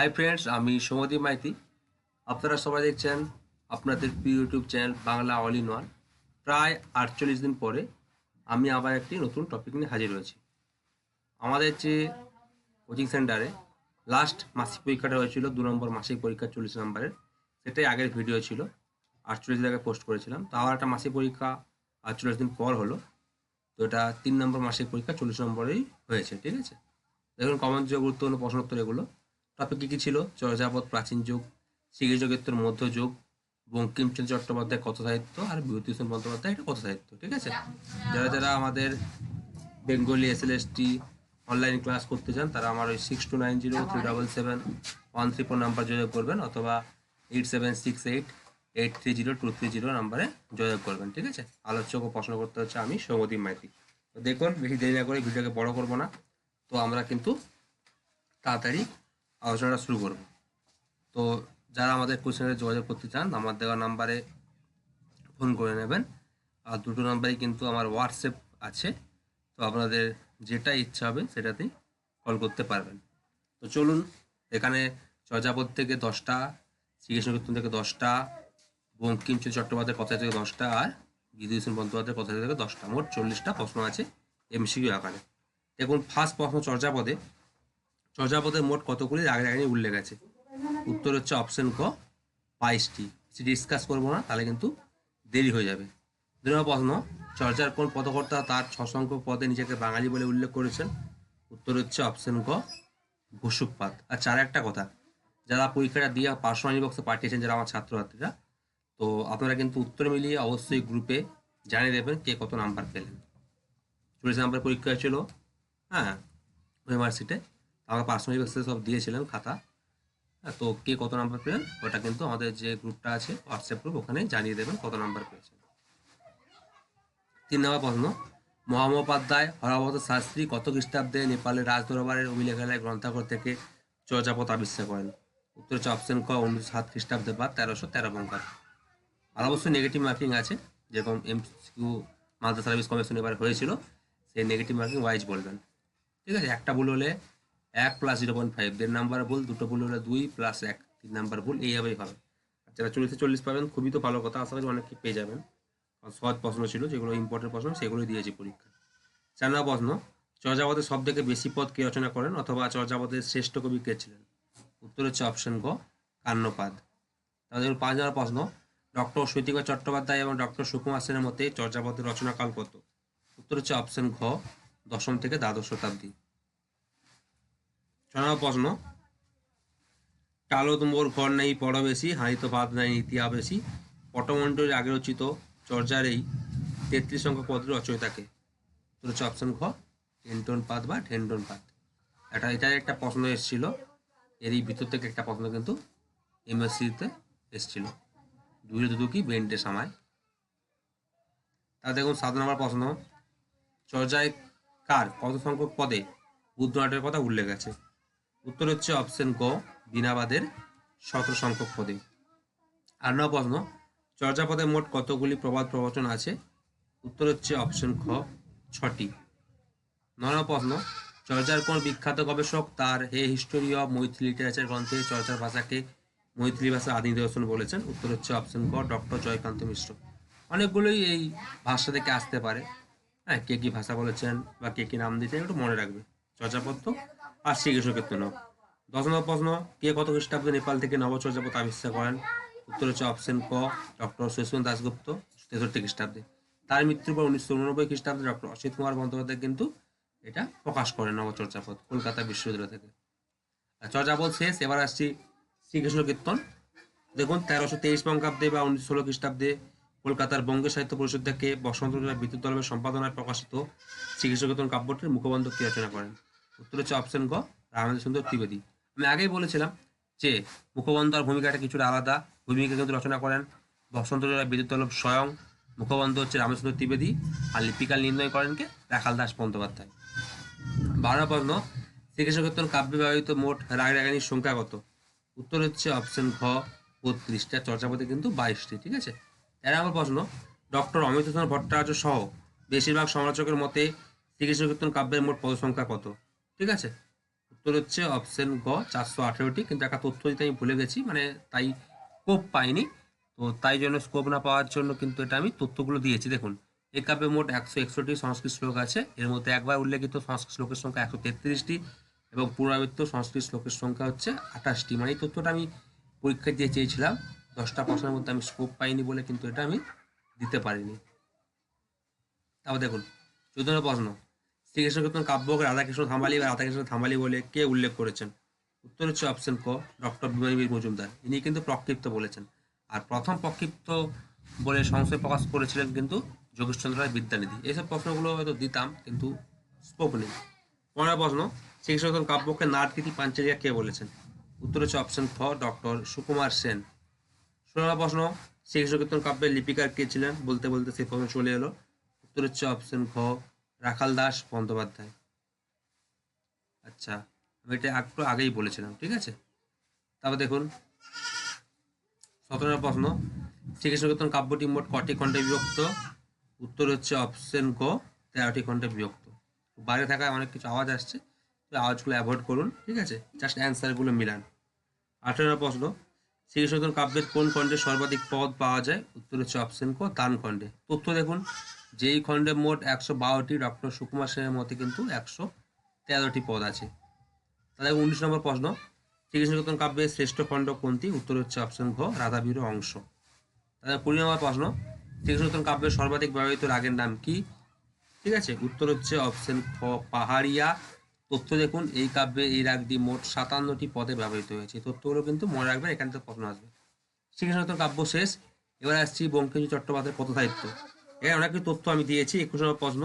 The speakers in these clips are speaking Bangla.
হাই ফ্রেন্ডস আমি সৌমদীপ মাইতি। আপনারা সবাই দেখছেন আপনাদের প্রিয় YouTube channel Bangla all in one. প্রায় আটচল্লিশ দিন পরে আমি আবার একটি নতুন টপিক নিয়ে হাজির হয়েছি। আমাদের যে কোচিং সেন্টারে লাস্ট মাসিক পরীক্ষাটা হয়েছিল, দু নম্বর মাসিক পরীক্ষা চল্লিশ নম্বরের। সেটাই আগের ভিডিও ছিল, আটচল্লিশ দিন আগে পোস্ট করেছিলাম। তো আবার একটা মাসিক পরীক্ষা আটচল্লিশ দিন পর হলো। তো এটা তিন নম্বর মাসিক পরীক্ষা চল্লিশ নম্বরেই হয়েছে, ঠিক আছে? দেখুন কমন যে গুরুত্বপূর্ণ প্রশ্ন উত্তর এগুলো। টপিক কী কী ছিল? চর্যাপদ, প্রাচীন যুগ শ্রী যুগেত্তর মধ্যযুগ বঙ্কিমচন্দ্র চট্টোপাধ্যায় কত সাহিত্য আর বিভূতিভূষণ বন্দ্যোপাধ্যায় এটা কত সাহিত্য, ঠিক আছে? যারা যারা আমাদের Bengali S L S T online class করতে চান, তারা আমার ওই six two nine zero three double seven one three four number যোগাযোগ করবেন অথবা eight seven six eight eight three zero two three zero নাম্বারে যোগাযোগ করবেন, ঠিক আছে? আলোচক ও প্রশ্ন করতে হচ্ছে আমি সৌমদীপ মাইতি। তো দেখুন, বেশি দেরি না করে ভিডিওকে বড় করব না। তো আমরা কিন্তু তাড়াতাড়ি আলোচনাটা শুরু করব। তো যারা আমাদের কোশ্চেনে যোগাযোগ করতে চান, আমার দেওয়া নাম্বারে ফোন করে নেবেন। আর দুটো নাম্বারই কিন্তু আমার হোয়াটসঅ্যাপ আছে। তো আপনাদের যেটা ইচ্ছা হবে, সেটাতেই কল করতে পারবেন। তো চলুন, এখানে চর্যাপদ থেকে দশটা শ্রীকৃষ্ণ কীর্তন থেকে দশটা, বঙ্কিমচন্দ্র চট্টোপাধ্যায়ের কথা থেকে দশটা, আর বিদুষণ বন্দ্যোপাধ্যায়ের কথা থেকে দশটা। মোট চল্লিশটা প্রশ্ন আছে এমসিকিউ আকারে। দেখুন ফার্স্ট প্রশ্ন চর্যাপদে চর্যাপদের মোট কতগুলি রাগে রাগে উল্লেখ আছে? উত্তর হচ্ছে অপশন ক, বাইশটি। ডিসকাস করব না, তাহলে কিন্তু দেরি হয়ে যাবে। দুই প্রশ্ন, চর্চার কোন পদকর্তা তার ছ সংখ্যক পদে নিজেকে বাঙালি বলে উল্লেখ করেছেন? উত্তর হচ্ছে অপশন ক বসুপাত আর চার একটা কথা, যারা পরীক্ষাটা দিয়ে পার্সোনালি বক্সে পাঠিয়েছেন, যারা আমার ছাত্রছাত্রীরা, তো আপনারা কিন্তু উত্তর মিলিয়ে অবশ্যই গ্রুপে জানিয়ে দেবেন কে কত নাম্বার পেলেন। চল্লিশ নাম্বার পরীক্ষা হয়েছিল হ্যাঁ ইউনিভার্সিটিতে আমাকে পার্সোনালি বক্সে সব দিয়েছিলেন খাতা। হ্যাঁ তো কে কত নাম্বার পেলেন ওটা কিন্তু আমাদের যে গ্রুপটা আছে হোয়াটসঅ্যাপ গ্রুপ ওখানে জানিয়ে দেবেন কত নাম্বার পেয়েছেন। তিন নম্বর প্রশ্ন মহামোপাধ্যায় হরাবত শাস্ত্রী কত খ্রিস্টাব্দে নেপালের রাজদরবারের অভিলেখালয় গ্রন্থাগার থেকে চর্যাপদ আবিষ্কার করেন? উত্তর হচ্ছে অপশন ক উনিশশো সাত খ্রিস্টাব্দে বা তেরোশো তেরো বঙ্কাব্দ আর অবশ্যই নেগেটিভ মার্কিং আছে, যেরকম M MCQ Malda service commission এবার হয়েছিল, সেই নেগেটিভ মার্কিং ওয়াইজ বলবেন ঠিক আছে, একটা ভুল হলে এক প্লাস জিরো পয়েন্ট ফাইভ দেড় নাম্বার ভুল, দুটো ভুল হলে দুই প্লাস এক, তিন নাম্বার ভুল, এইভাবেই হবে। আর যারা চল্লিশে চল্লিশ পাবেন, খুবই তো ভালো কথা, আশা করি অনেক পেয়ে যাবেন। সহজ প্রশ্ন ছিল, যেগুলো ইম্পর্টেন্ট প্রশ্ন, সেগুলোই দিয়েছি পরীক্ষা। চার নম্বর প্রশ্ন, চর্যাপদের সব থেকে বেশি পদ কে রচনা করেন অথবা চর্যাপদের শ্রেষ্ঠ কবি কে ছিলেন? উত্তর হচ্ছে অপশন গ কান্নপাদ। তাদের পাঁচ নম্বর প্রশ্ন ডক্টর সৈতিকা চট্টোপাধ্যায় এবং ডক্টর সুকুমার সেনের মতে চর্যাপদের রচনাকাল কত? উত্তর হচ্ছে অপশন ঘ দশম থেকে দ্বাদশ শতাব্দী। নম্বর প্রশ্ন। কালো মোর ঘর নেই পড় বেশি, হাঁড়িত ভাত নেই ইতিহা বেশি। পটমণ্ডলের আগে রচিত চর্যার এই তেত্রিশ সংখ্যক পদের রচয়িতাকে। তো হচ্ছে অপশন খ টেন্টন পাত বা ঠেন্টন পাত। এটা, এটার একটা প্রশ্ন এসেছিল। এরই ভিতর থেকে একটা প্রশ্ন কিন্তু এমএসসিতে এসেছিল। দুই দুদু কি বেন্টে সামায় তা দেখুন, সাত নম্বর প্রশ্ন। চর্যায় কার কত সংখ্যক পদে বুদ্ধনাটের কথা উল্লেখ আছে? উত্তর হচ্ছে অপশন গ বিনাবাদের সতেরো সংখ্যক পদে। আর নম্বর প্রশ্ন, চর্যাপদে মোট কতগুলি প্রবাদ প্রবচন আছে? উত্তর হচ্ছে অপশন খ, ছটি। নম্বর প্রশ্ন, চর্যার কোন বিখ্যাত গবেষক তার হে হিস্টোরি অফ মৈথিলি লিটারেচার গ্রন্থে চর্চার ভাষাকে মৈথিলি ভাষা আদি নিদর্শন বলেছেন? উত্তর হচ্ছে অপশন ক, ডক্টর জয়কান্ত মিশ্র। অনেকগুলোই এই ভাষা থেকে আসতে পারে। হ্যাঁ কে কি ভাষা বলেছেন বা কে কি নাম দিয়েছেন একটু মনে রাখবে। চর্যাপত্র আর শ্রীকৃষ্ণ কীর্তন দশ নম্বর প্রশ্ন, কে কত খ্রিস্টাব্দে নেপাল থেকে নবচর্যাপদ আবিষ্কার করেন? উত্তর হচ্ছে অপশন ক, ডক্টর সুস্মিন দাসগুপ্ত তেষট্টি খ্রিস্টাব্দে। তার মৃত্যুর পর উনিশশো উননব্বই খ্রিস্টাব্দে ডক্টর অসিত কুমার বন্দ্যোপাধ্যায় কিন্তু এটা প্রকাশ করেন নবচর্যাপদ কলকাতা বিশ্ববিদ্যালয় থেকে। আর চর্যাপদ শেষ, এবার আসছি শ্রীকৃষ্ণ কীর্তন। দেখুন, তেরোশো তেইশ বঙ্গাব্দে বা উনিশশো ষোলো খ্রিস্টাব্দে কলকাতার বঙ্গ সাহিত্য পরিষদ থেকে বসন্ত বিদ্যুৎ দলের সম্পাদনায় প্রকাশিত শ্রীকৃষ্ণ কীর্তন কাব্যটির মুখবন্ধ রচনা করেন। উত্তর হচ্ছে অপশন গ রামেন্দ্র সুন্দর ত্রিবেদী। আমি আগেই বলেছিলাম যে মুখবন্ধ আর ভূমিকাটা কিছুটা আলাদা, ভূমিকা কিন্তু রচনা করেন বসন্ত বিদ্যুৎ দলব স্বয়ং মুখবন্ধ হচ্ছে রামেশ্বর ত্রিবেদী আর লিপিকাল নির্ণয় করেন কে? রাখাল দাস বন্দ্যোপাধ্যায়। বারো প্রশ্ন শ্রীকৃষ্ণ কীর্তন কাব্যে ব্যবহৃত মোট রাগ রাগানির সংখ্যা কত? উত্তর হচ্ছে অপশন ঘ, বত্রিশটা, চর্চাপদে কিন্তু বাইশটি, ঠিক আছে? তেরো নম্বর প্রশ্ন ডক্টর অমিত ভট্টাচার্য সহ বেশিরভাগ সমালোচকের মতে শ্রীকৃষ্ণ কীর্তন কাব্যের মোট পদ সংখ্যা কত? ঠিক আছে? উত্তর হচ্ছে অপশন গ, চারশো আঠেরোটি। কিন্তু একটা তথ্য দিতে আমি ভুলে গেছি মানে তাই স্কোপ পাইনি। তো তাই জন্য স্কোপ না পাওয়ার জন্য কিন্তু এটা আমি তথ্যগুলো দিয়েছি। দেখুন, এ কাব্যে মোট একশো একষট্টি সংস্কৃত শ্লোক আছে। এর মধ্যে একবার উল্লেখিত সংস্কৃত শ্লোকের সংখ্যা একশো তেত্রিশটি এবং পুনরাবৃত্ত সংস্কৃত শ্লোকের সংখ্যা হচ্ছে আঠাশটি। মানে এই তথ্যটা আমি পরীক্ষা দিয়ে চেয়েছিলাম, দশটা প্রশ্নের মধ্যে আমি স্কোপ পাইনি বলে কিন্তু এটা আমি দিতে পারিনি। তারপর দেখুন চৌদ্দ প্রশ্ন। শ্রীকৃষ্ণ কীর্তন কাব্যকে রাধাকৃষ্ণ থামালি বা রাধাকৃষ্ণ থামালি বলে কে উল্লেখ করেছেন? উত্তর হচ্ছে অপশন ক ডক্টর বিমানবীর মজুমদার। ইনি কিন্তু প্রক্ষিপ্ত বলেছেন। আর প্রথম প্রক্ষিপ্ত বলে সংশয় প্রকাশ করেছিলেন কিন্তু যোগেশচন্দ্র রায় বিদ্যানিধি। এইসব প্রশ্নগুলো হয়তো দিতাম, কিন্তু স্কোপ নেই। পনেরো প্রশ্ন, শ্রীকৃষ্ণ কাব্যকে নাটকীতি পাঞ্চেরিয়া কে বলেছেন? উত্তর হচ্ছে অপশন খ ডক্টর সুকুমার সেন। ষোলো প্রশ্ন, শ্রীকৃষ্ণ কীর্তন কাব্যের লিপিকার কে ছিলেন? বলতে বলতে সেই প্রশ্ন চলে এলো। উত্তর হচ্ছে অপশন খ রাখাল দাস বন্দ্যোপাধ্যায়। আচ্ছা আমি এটা একটু আগেই বলেছিলাম, ঠিক আছে? তারপর দেখুন, সতেরো প্রশ্ন। শ্রীকৃষ্ণ কীর্তন কাব্যটি মোট কটি খণ্ডে বিভক্ত? উত্তর হচ্ছে অপশন ক, তেরোটি খণ্ডে বিভক্ত। বাইরে থাকায় অনেক কিছু আওয়াজ আসছে, তো আওয়াজগুলো অ্যাভয়েড করুন, ঠিক আছে? জাস্ট অ্যান্সারগুলো মিলান। আঠেরো প্রশ্ন শ্রীকৃষ্ণ কাব্যের কোন খণ্ডে সর্বাধিক পদ পাওয়া যায়? উত্তর হচ্ছে অপশন ক, দান খণ্ডে। তথ্য দেখুন। যেই খণ্ডে মোট একশো বারোটি ডক্টর সুকুমার সেনের মতে কিন্তু একশো তেরোটি পদ আছে। তাহলে উনিশ নম্বর প্রশ্ন শ্রীকৃষ্ণ কাব্যের শ্রেষ্ঠ খণ্ড কোনটি? উত্তর হচ্ছে অপশন ঘ, রাধাবীর অংশ। তাহলে কুড়ি নম্বর প্রশ্ন শ্রীকৃষ্ণ কাব্যের সর্বাধিক ব্যবহৃত রাগের নাম কি? ঠিক আছে, উত্তর হচ্ছে অপশন খ, পাহাড়িয়া। তথ্য দেখুন, এই কাব্যে এই রাগটি মোট সাতান্নটি পদে ব্যবহৃত হয়েছে। তথ্যগুলো কিন্তু মনে রাখবেন, এখান থেকে প্রশ্ন আসবে। শ্রীকৃষ্ণ কাব্য শেষ, এবার আসছি বঙ্কিম চট্টোপাধ্যায়ের পথসাহিত্য এখানে অনেক তথ্য আমি দিয়েছি, একুশ নম্বর প্রশ্ন।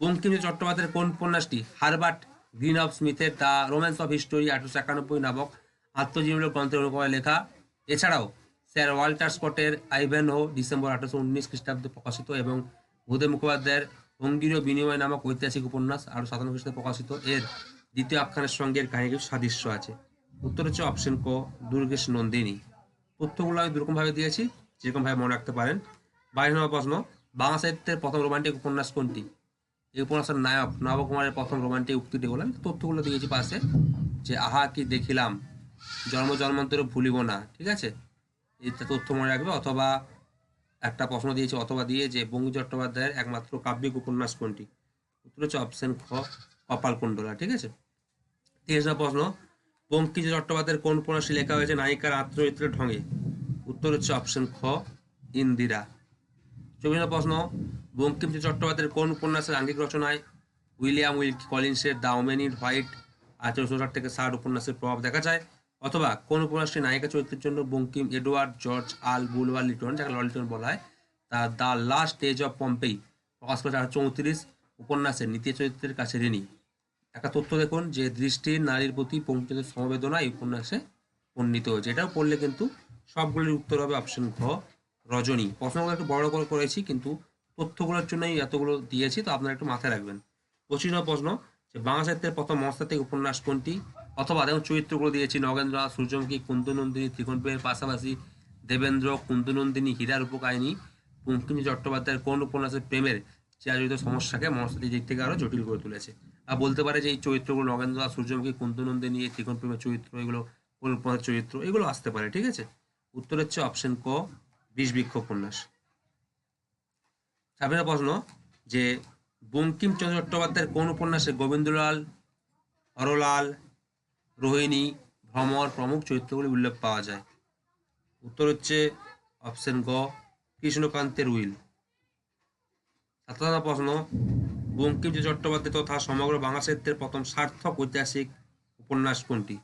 বঙ্কিম চট্টোপাধ্যায়ের কোন উপন্যাসটি? হারবার্ট গ্রিন অফ স্মিথের দ্য রোম্যান্স অফ হিস্টোরি, আঠারোশো একানব্বই নামক আত্মজীবনী গ্রন্থের অনুকরণে লেখা। এছাড়াও স্যার ওয়াল্টার স্কটের আইভেনহো ডিসেম্বর আঠারোশো উনিশ খ্রিস্টাব্দে প্রকাশিত এবং ভূদেব মুখোপাধ্যায়ের অঙ্গীয় বিনিময় নামক ঐতিহাসিক উপন্যাস আরও সাতান্ন খ্রিস্টাব্দে প্রকাশিত। এর দ্বিতীয় আখ্যানের সঙ্গে এর কাহিনী সাদৃশ্য আছে। উত্তর হচ্ছে অপশন ক, দুর্গেশ নন্দিনী। তথ্যগুলো আমি দুরকমভাবে দিয়েছি, যেরকমভাবে মনে রাখতে পারেন। বাইশ নম্বর প্রশ্ন বাংলা সাহিত্যের প্রথম রোমান্টিক উপন্যাস কোনটি? এই উপন্যাসের নায়ক নবকুমারের প্রথম রোমান্টিক উক্তিটি আমি তথ্যগুলো দিয়েছি পাশে, যে আহা কি দেখিলাম, জন্ম জন্মান্তরে ভুলিব না, ঠিক আছে? এটা তথ্য মনে রাখবে, অথবা একটা প্রশ্ন দিয়েছে, অথবা দিয়ে যে বঙ্গি চট্টোপাধ্যায়ের একমাত্র কাব্যিক উপন্যাস কোনটি? উত্তর হচ্ছে অপশন খ, কপালকুণ্ডলা, ঠিক আছে? নম্বর প্রশ্ন বঙ্কিম চট্টোপাধ্যায়ের কোন উপন্যাসে লেখা হয়েছে নায়িকার আত্মচরিত্রের ঢঙে? উত্তর হচ্ছে অপশন খ, ইন্দিরা। চব্বিশ প্রশ্ন, বঙ্কিমচন্দ্র চট্টোপাধ্যায়ের কোন উপন্যাসের আঙ্গিক রচনায় উইলিয়াম উইল কলিন্সের দ্য ওমেন ইন হোয়াইট আঠারোশো ষাট থেকে ষাট উপন্যাসের প্রভাব দেখা যায়? অথবা কোন উপন্যাসটি নায়িকা চরিত্রের জন্য Bankim Edward, George Earle Bulwer Lytton, যাকে ললিটন বলা হয় তার the last age of Pompeii প্রকাশ করে চৌত্রিশ উপন্যাসের নীতি চরিত্রের কাছে ঋণী। একটা তথ্য দেখুন যে দৃষ্টির নারীর প্রতি পঙ্কিমের সমবেদনা এই উপন্যাসে বর্ণিত হয়েছে। এটাও পড়লে কিন্তু সবগুলির উত্তর হবে অপশন ঘ। রজনী। প্রশ্নগুলো একটু বড় করে করেছি, কিন্তু তথ্যগুলোর জন্যই এতগুলো দিয়েছি, তো আপনারা একটু মাথায় রাখবেন। পঁচিশ প্রশ্ন, যে বাংলা সাহিত্যের প্রথম মস্তাত্ত্বিক উপন্যাস কোনটি? অথবা দেখুন, চরিত্রগুলো দিয়েছি, নগেন্দ্র, সূর্যমুখী, কুন্দনন্দিনী ত্রিকোণপের পাশাপাশি দেবেন্দ্র, কুন্দনন্দিনী হীরার উপকাহিনী বঙ্কিমচন্দ্র চট্টোপাধ্যায়ের কোন উপন্যাসের প্রেমের চিরাচরিত সমস্যাকে মনস্তাত্ত্বিক দিক থেকে আরও জটিল করে তুলেছে? আর বলতে পারে যে এই চরিত্রগুলো নগেন্দ্র, সূর্যমুখী, কুন্দনন্দিনী এই ত্রিকোণ প্রেমের চরিত্র, এগুলো কোন উপন্যাসের চরিত্র, এগুলো আসতে পারে, ঠিক আছে? উত্তর হচ্ছে অপশন ক। বিষ বৃক্ষ উপন্যাস। ছাব্বিশ প্রশ্ন, যে বঙ্কিমচন্দ্র চট্টোপাধ্যায়ের কোন উপন্যাসে গোবিন্দলাল হরলাল রোহিণী, ভ্রমর প্রমুখ চরিত্রগুলি উল্লেখ পাওয়া যায়? উত্তর হচ্ছে অপশন গ, কৃষ্ণকান্তের উইল। সাতান্ন প্রশ্ন, বঙ্কিমচন্দ্র চট্টোপাধ্যায় তথা সমগ্র বাংলা সাহিত্যের প্রথম সার্থক ঐতিহাসিক উপন্যাস কোনটি?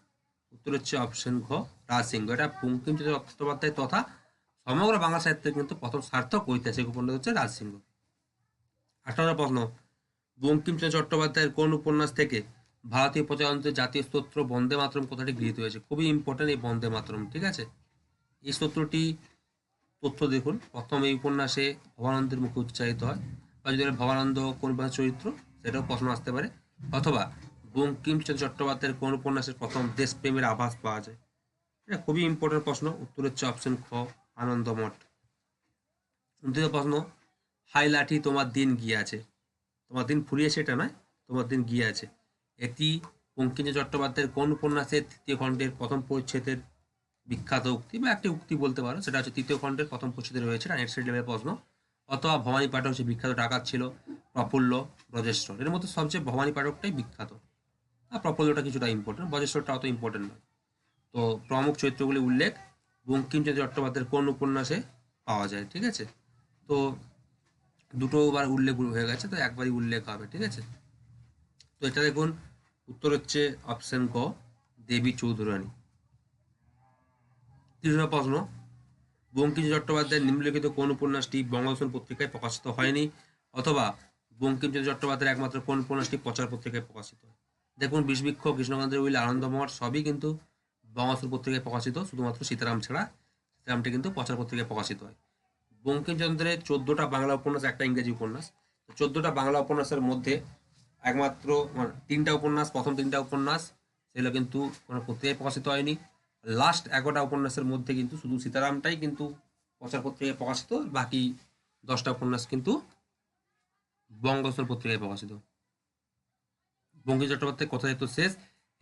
উত্তর হচ্ছে অপশন ঘ, রাজসিংহ। এটা বঙ্কিমচন্দ্র চট্টোপাধ্যায় তথা সমগ্র বাংলা সাহিত্যের কিন্তু প্রথম সার্থক ঐতিহাসিক উপন্যাস হচ্ছে রাজসিংহ। আঠারো প্রশ্ন, বঙ্কিমচন্দ্র চট্টোপাধ্যায়ের কোন উপন্যাস থেকে ভারতীয় প্রজাতন্ত্রের জাতীয় স্তোত্র বন্দে মাতরম কথাটি গৃহীত হয়েছে? খুবই ইম্পর্টেন্ট এই বন্দে মাতরম, ঠিক আছে? এই স্তোত্রটি তথ্য দেখুন। প্রথম এই উপন্যাসে ভবানন্দের মুখে উচ্চারিত হয়। বা যদি ভবানন্দ কোন চরিত্র? সেটাও প্রশ্ন আসতে পারে। অথবা বঙ্কিমচন্দ্র চট্টোপাধ্যায়ের কোন উপন্যাসের প্রথম দেশপ্রেমের আভাস পাওয়া যায়? এটা খুবই ইম্পর্টেন্ট প্রশ্ন। উত্তর হচ্ছে অপশন খ। আনন্দমঠ। দ্বিতীয় প্রশ্ন হাই লাঠি তোমার দিন গিয়ে আছে তোমার দিন ফুরিয়েছে এটা নয়, তোমার দিন গিয়ে আছে এটি বঙ্কিমচন্দ্র চট্টোপাধ্যায়ের কোন উপন্যাসের তৃতীয় খণ্ডের প্রথম পরিচ্ছেদের বিখ্যাত উক্তি? বা একটি উক্তি বলতে পারো, সেটা হচ্ছে তৃতীয় খণ্ডের প্রথম পরিচ্ছেদে রয়েছে নেক্সট লেভেলের প্রশ্ন। অথবা ভবানী পাঠক হচ্ছে বিখ্যাত ডাকাত ছিল, প্রফুল্ল ব্রজেশ্বর। এর মধ্যে সবচেয়ে ভবানী পাঠকটাই বিখ্যাত। আর প্রফুল্লটা কিছুটা ইম্পর্টেন্ট ব্রজেশ্বরটা অত ইম্পর্টেন্ট নয়। তো প্রমুখ চরিত্রগুলি উল্লেখ বঙ্কিমচন্দ্র চট্টোপাধ্যায়ের কোন উপন্যাসে পাওয়া যায়, ঠিক আছে? তো দুটো বার উল্লেখ হয়ে গেছে, তো একবারই উল্লেখ হবে, ঠিক আছে? তো এটা দেখুন, উত্তর হচ্ছে অপশন ক, দেবী চৌধুরানী। তৃতীয় প্রশ্ন বঙ্কিম চট্টোপাধ্যায়ের নিম্নলিখিত কোন উপন্যাসটি বঙ্গদর্শন পত্রিকায় প্রকাশিত হয়নি, অথবা বঙ্কিমচন্দ্র চট্টোপাধ্যায়ের একমাত্র কোন উপন্যাসটি প্রচার পত্রিকায় প্রকাশিত দেখুন, বিষবৃক্ষ কৃষ্ণকান্তের উইল আনন্দমহর সবই কিন্তু বঙ্গদর্শন পত্রিকায় প্রকাশিত, শুধুমাত্র সীতারাম ছাড়া সীতারামটি কিন্তু প্রচার পত্রিকায় প্রকাশিত হয়। বঙ্কিমচন্দ্রের চোদ্দোটা বাংলা উপন্যাস, একটা ইংরেজি উপন্যাস। চোদ্দটা বাংলা উপন্যাসের মধ্যে একমাত্র মানে তিনটা উপন্যাস, প্রথম তিনটা উপন্যাস, সেগুলো কিন্তু কোনো পত্রিকায় প্রকাশিত হয়নি। লাস্ট এগারোটা উপন্যাসের মধ্যে কিন্তু শুধু সীতারামটাই কিন্তু প্রচার পত্রিকায় প্রকাশিত, বাকি দশটা উপন্যাস কিন্তু বঙ্গদর্শন পত্রিকায় প্রকাশিত। বঙ্কিম চট্টোপাধ্যায় কথা সাহিত্য শেষ,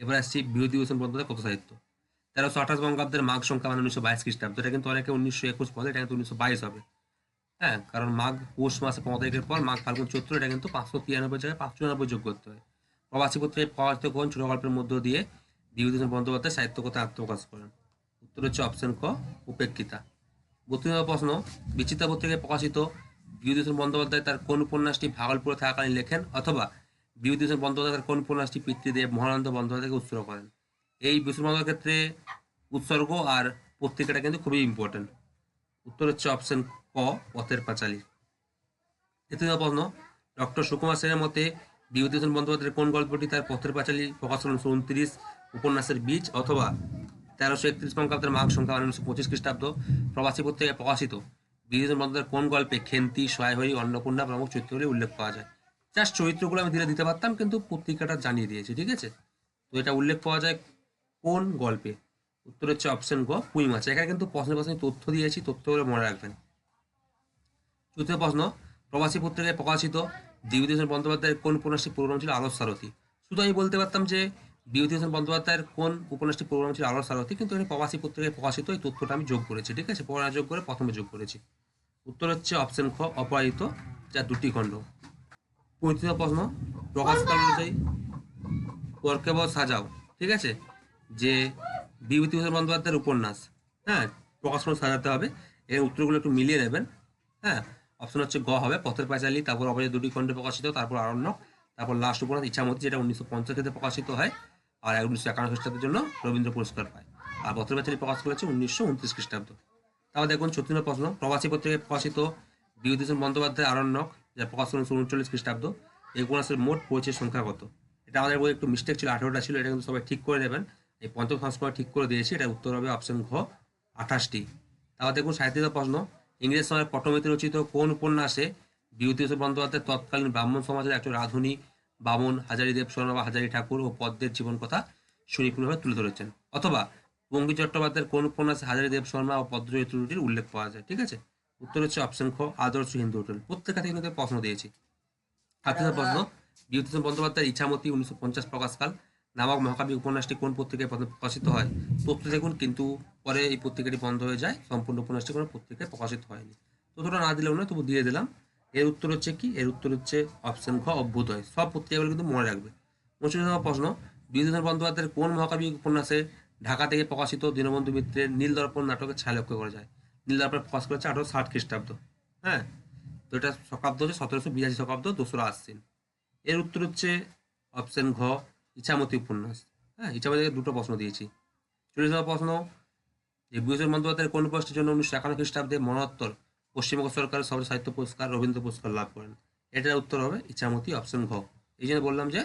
এবার আসছি বিরোধী হোসেন বন্দ্যোপাধ্যায় কথা সাহিত্য তেরোশো আঠাশ বঙ্গাব্দের মাঘ সংখ্যা মানে উনিশশো বাইশ খ্রিস্টাব্দ। এটা কিন্তু অনেকে উনিশশো একুশ বলে, এটা কিন্তু উনিশশো বাইশ হবে। হ্যাঁ কারণ মাঘ পৌষ মাসে পনেরো তারিখের পর মাঘ ফাল্গুন চৈত্র, এটা কিন্তু পাঁচশো তিরানব্বই জায়গায় পাঁচশো চুরানব্বই যোগ করতে হয়। প্রবাসী পত্রিকায় প্রকাশিত কোন ছোট গল্পের মধ্য দিয়ে বিভূতিভূষণ বন্দ্যোপাধ্যায় সাহিত্য কথা আত্মপ্রকাশ করেন। উত্তর হচ্ছে অপশন ক, উপেক্ষিতা। বত্রিশ প্রশ্ন, বিচিত্রা পত্রিকায় প্রকাশিত বিভূতিভূষণ বন্দ্যোপাধ্যায় তার কোন উপন্যাসটি ভাগলপুরে থাকাকালীন লেখেন অথবা বিভূতিভূষণ বন্দ্যোপাধ্যায় তার কোন উপন্যাসটি পিতৃদেব মহানন্দ বন্দ্যোপাধ্যায়কে উৎসর্গ করেন? এই বিষ্ণু ক্ষেত্রে উৎসর্গ আর পত্রিকাটা কিন্তু খুবই ইম্পর্টেন্ট উত্তর হচ্ছে অপশন ক, পথের পাঁচালী। তৃতীয় প্রশ্ন ডক্টর সুকুমার সেনের মতে, বিভূতিভূষণ বন্দ্যোপাধ্যায়ের কোন গল্পটি তার পথের পাঁচালী প্রকাশন উনিশশো উনত্রিশ উপন্যাসের বীজ অথবা তেরোশো একত্রিশ বঙ্গাব্দের মাঘ সংখ্যা উনিশশো পঁচিশ খ্রিস্টাব্দ প্রবাসী পত্রিকায় প্রকাশিত। বিভূতিভূষণ বন্দ্যোপাধ্যায়ের কোন গল্পে খেন্তি সহায়হরি অন্নপূর্ণা প্রমুখ চরিত্রগুলি উল্লেখ পাওয়া যায়? জাস্ট চরিত্রগুলো আমি ধীরে দিতে পারতাম কিন্তু পত্রিকাটা জানিয়ে দিয়েছি, ঠিক আছে? তো এটা উল্লেখ পাওয়া যায় কোন গল্পে? উত্তর হচ্ছে অপশন গ, পুঁই মাছ। এখানে কিন্তু প্রশ্নের প্রশ্নে তথ্য দিয়েছি তথ্যগুলো মনে রাখবেন। চতুর্থ প্রশ্ন, প্রবাসী পত্রিকায় প্রকাশিত বিভূতিভূষণ বন্দ্যোপাধ্যায়ের কোন উপন্যাসটি প্রোগ্রাম ছিল আলোর সারথী? শুধু আমি বলতে পারতাম যে বিভূতিভূষণ বন্দ্যোপাধ্যায়ের কোন উপন্যাসটি প্রোগ্রাম ছিল আলোর সারথী, কিন্তু এখানে প্রবাসী পত্রিকায় প্রকাশিত এই তথ্যটা আমি যোগ করেছি, ঠিক আছে? পড়া যোগ করে প্রথমে যোগ করেছি। উত্তর হচ্ছে অপশন খ, অপরাজিত, যা দুটি খণ্ড। পঁয়ত্রিশ প্রশ্ন প্রকাশকাল অনুযায়ী পরকেব সাজাও, ঠিক আছে? যে বিভূতিভূষণ বন্দ্যোপাধ্যায়ের উপন্যাস হ্যাঁ প্রকাশন সাজাতে হবে। এর উত্তরগুলো একটু মিলিয়ে নেবেন হ্যাঁ। অপশন হচ্ছে গ হবে, পথের পাঁচালী, তারপর অপরাজিত দুটি খণ্ডে প্রকাশিত, তারপর আরণ্যক, তারপর লাস্ট উপন্যাস, ইচ্ছামতি, যেটা উনিশশো পঞ্চাশিতে প্রকাশিত হয়, আর উনিশশো একান্ন খ্রিস্টাব্দের জন্য রবীন্দ্র পুরস্কার পায়। আর পথের পাঁচালী প্রকাশ করেছে উনিশশো উনত্রিশ খ্রিস্টাব্দ। তারপর দেখুন চতুর্থ প্রশ্ন, প্রবাসী পত্রিকায় প্রকাশিত বিভূতিভূষণ বন্দ্যোপাধ্যায় আরণ্যক, যা প্রকাশ উনিশশো উনচল্লিশ খ্রিস্টাব্দ, এই উপন্যাসের মোট পরিচয় সংখ্যা কত? এটা আমাদের বই একটু মিস্টেক ছিল, আঠেরোটা ছিল, এটা কিন্তু সবাই ঠিক করে নেবেন। এই পঞ্চম সংস্করণ ঠিক করে দিয়েছি এটা উত্তর হবে অপশন ঘ, আঠাশটি। তারপর দেখুন সাহিত্যিক প্রশ্ন, ইংরেজ সময় পটমিতে রচিত কোন উপন্যাসে বিভূতিভূষণ বন্দ্যোপাধ্যায় তৎকালীন ব্রাহ্মণ সমাজের একজন রাধুনী, বামন হাজারি দেব শর্মা বা হাজারি ঠাকুর ও পদ্মের জীবন কথা সুনিপুণভাবে তুলে ধরেছেন। অথবা বঙ্কিম চট্টোপাধ্যায়ের কোন উপন্যাসে হাজারি দেব শর্মা ও পদ্ম চরিত্রটির উল্লেখ পাওয়া যায়, ঠিক আছে? উত্তর হচ্ছে অপশন খ আদর্শ হিন্দু হোটেল। প্রত্যেকটা থেকে কিন্তু প্রশ্ন দিয়েছি। আত্মীয় প্রশ্ন, বিভূতিভূষণ বন্দ্যোপাধ্যায়ের ইচ্ছামতি উনিশশো পঞ্চাশ প্রকাশকাল নামক মহাকাব্য উপন্যাসটি কোন পত্রিকায় প্রথম প্রকাশিত হয়? তথ্য দেখুন, কিন্তু পরে এই পত্রিকাটি বন্ধ হয়ে যায়, সম্পূর্ণ উপন্যাসটি কোনো পত্রিকায় প্রকাশিত হয়নি। তথ্যটা না দিলেও না তবু দিয়ে দিলাম। এর উত্তর হচ্ছে কি? এর উত্তর হচ্ছে অপশন খ অভ্যুদয়। সব পত্রিকাগুলো কিন্তু মনে রাখবে। নম্বর প্রশ্ন। বিভূতিভূষণ বন্দ্যোপাধ্যায়ের কোন মহাকাব্য উপন্যাসে ঢাকা থেকে প্রকাশিত দীনবন্ধু মিত্রের নীল দর্পণ নাটকের ছায়া লক্ষ্য করা যায়? নীল দর্পণ প্রকাশ করেছে আঠারো ষাট খ্রিস্টাব্দ। হ্যাঁ? তো এটা শকাব্দ হচ্ছে সতেরোশো বিরাশি শতাব্দ দোসরা আশ্বিন। এর উত্তর হচ্ছে অপশন ঘ ইচ্ছামতি উপন্যাস। হ্যাঁ ইচ্ছামতি দুটো প্রশ্ন দিয়েছি। চল্লিশ নম্বর প্রশ্ন, যে বিভূষণ বন্দ্যোপাধ্যায়ের কোন পোস্টের জন্য উনিশশো একান্ন খ্রিস্টাব্দে মরণোত্তর পশ্চিমবঙ্গ সরকারের সর্ব সাহিত্য পুরস্কার রবীন্দ্র পুরস্কার লাভ করেন? এটার উত্তর হবে ইচ্ছামতি অপশন ঘ। এই জন্য বললাম যে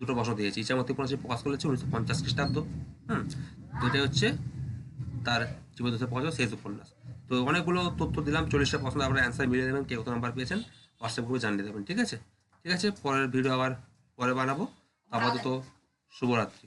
দুটো প্রশ্ন দিয়েছি। ইচ্ছামতি উপন্যাসে প্রকাশ করেছে উনিশশো পঞ্চাশ খ্রিস্টাব্দ। হুম তো এটাই হচ্ছে তার জীবদ্দশা প্রকাশ শেষ উপন্যাস। তো অনেকগুলো তথ্য দিলাম, চল্লিশটা প্রশ্ন আপনারা অ্যান্সার মিলিয়ে দেবেন কে কত নাম্বার পেয়েছেন হোয়াটসঅ্যাপ গ্রুপে জানিয়ে দেবেন, ঠিক আছে? ঠিক আছে, পরের ভিডিও আবার পরে বানাবো। আপাতত শুভরাত্রি।